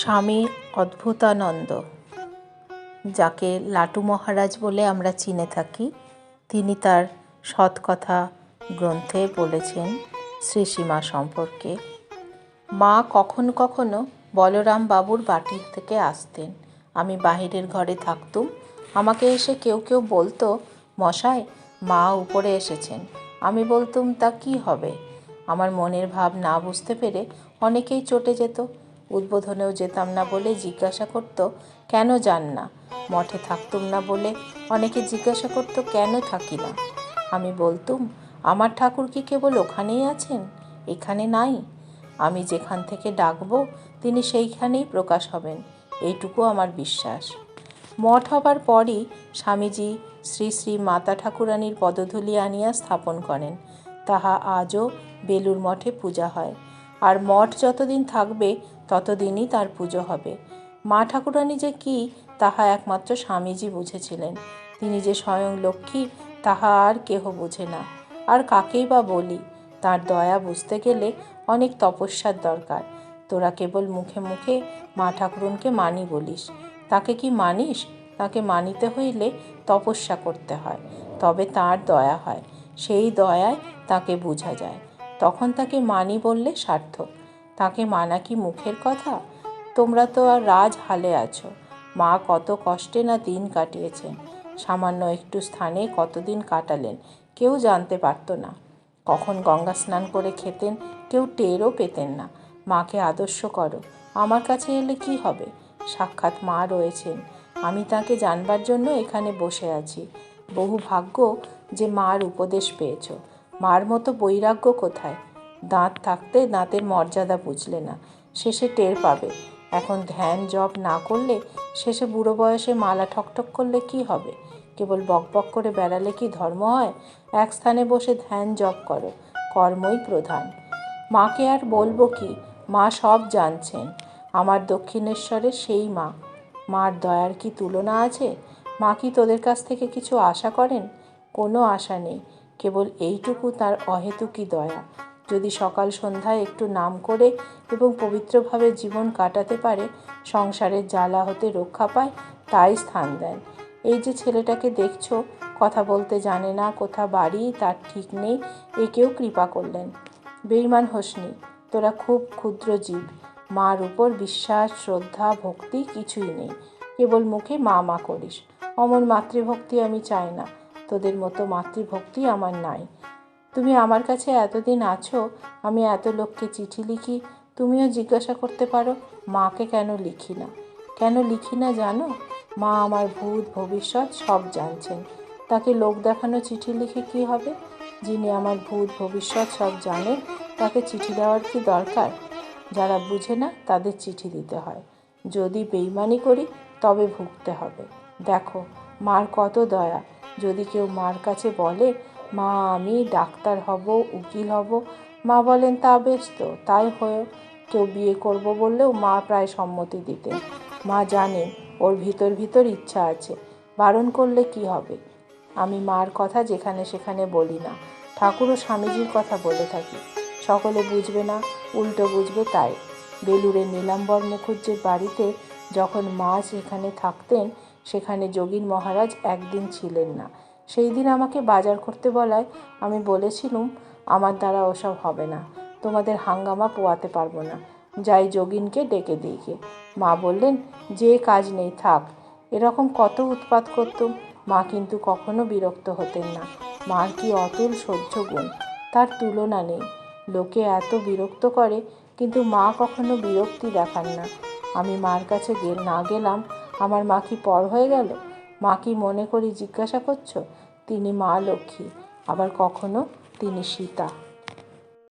স্বামী অদ্ভুতানন্দ, যাকে লাটু মহারাজ বলে আমরা চিনে থাকি, তিনি তার সৎকথা গ্রন্থে বলেছেন শ্রী সীমা সম্পর্কে। মা কখনো কখনো বলরাম বাবুর বাটির থেকে আসতেন, আমি বাহিরের ঘরে থাকতুম, আমাকে এসে কেউ কেউ বলতো, মশাই, মা উপরে এসেছেন। আমি বলতুম, তা কি হবে? আমার মনের ভাব না বুঝতে পেরে অনেকেই চটে যেত উদ্বোধনেও যেতাম না বলে জিজ্ঞাসা করতো, কেন যান না? মঠে থাকতুম না বলে অনেকে জিজ্ঞাসা করতো, কেন থাকি না? আমি বলতুম, আমার ঠাকুর কি কেবল ওখানেই আছেন? এখানে নাই। আমি যেখান থেকে ডাকবো, তিনি সেইখানেই প্রকাশ হবেন। এইটুকু আমার বিশ্বাস। মঠ হবার পরই স্বামীজি শ্রী শ্রী মাতা ঠাকুরানীর পদধূলি আনিয়া স্থাপন করেন। তাহা আজও বেলুর মঠে পূজা হয়। আর মঠ যতদিন থাকবে ততদিনই তার পুজো হবে। মা ঠাকুরানী যে কি, তাহা একমাত্র স্বামীজি বুঝেছিলেন। তিনি যে স্বয়ং লক্ষ্মী, তাহা আর কেহ বুঝে না। আর কাকেই বা বলি? তার দয়া বুঝতে গেলে অনেক তপস্যার দরকার। তোরা কেবল মুখে মুখে মা ঠাকুরনকে মানি বলিস। তাকে কি মানিস? তাকে মানিতে হইলে তপস্যা করতে হয়। তবে তার দয়া হয়। সেই দয়ায় তাকে বোঝা যায়। তখন তাকে মানি বললে সার্থক। তাকে মানা কি মুখের কথা? তোমরা তো আর রাজ হালে আছো। মা কত কষ্টে না দিন কাটিয়েছেন। সামান্য একটু স্থানে কতদিন কাটালেন, কেউ জানতে পারতো না। কখন গঙ্গা স্নান করে খেতেন, কেউ টেরও পেতেন না। মাকে আদর্শ করো, আমার কাছে এলে কি হবে? সাক্ষাৎ মা রয়েছেন। আমি তাকে জানবার জন্য এখানে বসে আছি। বহু ভাগ্য যে মার উপদেশ পেয়েছ। মার মতো বৈরাগ্য কোথায়? দাঁত থাকতে দাঁতের মর্যাদা বুঝলে না। শেষে টের পাবে। এখন ধ্যান জপ না করলে শেষে বুড়ো বয়সে মালা ঠকঠক করলে কি হবে? কেবল বকবক করে বেড়ালে কি ধর্ম হয়? এক স্থানে বসে ধ্যান জপ করো, কর্মই প্রধান। মাকে আর বলব কি, মা সব জানছেন। আমার দক্ষিণেশ্বরের সেই মা। মার দয়ার কি তুলনা আছে? মা কি তোদের কাছ থেকে কিছু আশা করেন? কোনো আশা নেই। কেবল এইটুকু তার অহেতুকি দয়া। যদি সকাল সন্ধ্যায় একটু নাম করে এবং পবিত্রভাবে জীবন কাটাতে পারে, সংসারের জ্বালা হতে রক্ষা পায়, তাই স্থান দেন। এই যে ছেলেটাকে দেখছ, কথা বলতে জানে না কোথা বাড়ি, তার ঠিক নেই, একেও কৃপা করলেন। বেইমান হোসনি, তোরা খুব ক্ষুদ্র জীব। মার উপর বিশ্বাস, শ্রদ্ধা, ভক্তি কিছুই নেই। কেবল মুখে মা মা করিস। অমন মাতৃভক্তি আমি চাই না। তোদের মতো মাতৃভক্তি আমার নাই। তুমি আমার কাছে এতদিন আছো, আমি এত লোককে চিঠি লিখি, তুমিও জিজ্ঞাসা করতে পারো, মাকে কেন লিখি না? কেন লিখি না জানো? মা আমার ভূত, ভবিষ্যৎ সব জানছেন। তাকে লোক দেখানো চিঠি লিখে কি হবে? যিনি আমার ভূত, ভবিষ্যৎ সব জানেন, তাকে চিঠি দেওয়ার কি দরকার? যারা বুঝে না, তাদের চিঠি দিতে হয়। যদি বেইমানি করি, তবে ভুগতে হবে। দেখো, মার কত দয়া। যদি কেউ মার কাছে বলে মা, আমি ডাক্তার হব, উকিল হব। মা বলেন, তা বেশ তো, তাই হয়ে কেউ বিয়ে করব বললেও মা প্রায় সম্মতি দিতে মা জানেন, ওর ভিতর ভিতর ইচ্ছা আছে। বারণ করলে কি হবে? আমি মার কথা যেখানে সেখানে বলি না। ঠাকুর ও স্বামীজির কথা বলে থাকি। সকলে বুঝবে না, উল্টো বুঝবে তাই। বেলুড়ের নীলাম্বর মুখুজ্জের বাড়িতে যখন মা সেখানে থাকতেন, সেখানে যোগীন মহারাজ একদিন ছিলেন না। সেই দিন আমাকে বাজার করতে বলায়, আমি বলেছিলুম, আমার দ্বারা ওসব হবে না, তোমাদের হাঙ্গামা পোয়াতে পারব না। যাই যোগিনকে ডেকে দিইকে মা বললেন, যে কাজ নেই, থাক। এরকম কত উৎপাত করতুম, মা কিন্তু কখনো বিরক্ত হতেন না। মার কি অতুল সহ্য গুণ, তার তুলনা নেই। লোকে এত বিরক্ত করে, কিন্তু মা কখনো বিরক্তি দেখান না। আমি মার কাছে না গেলাম, আমার মা কি পর হয়ে গেল? মা কি মনে করে জিজ্ঞাসা করছ? তিনি মা লক্ষ্মী আবার কখনো তিনি সীতা।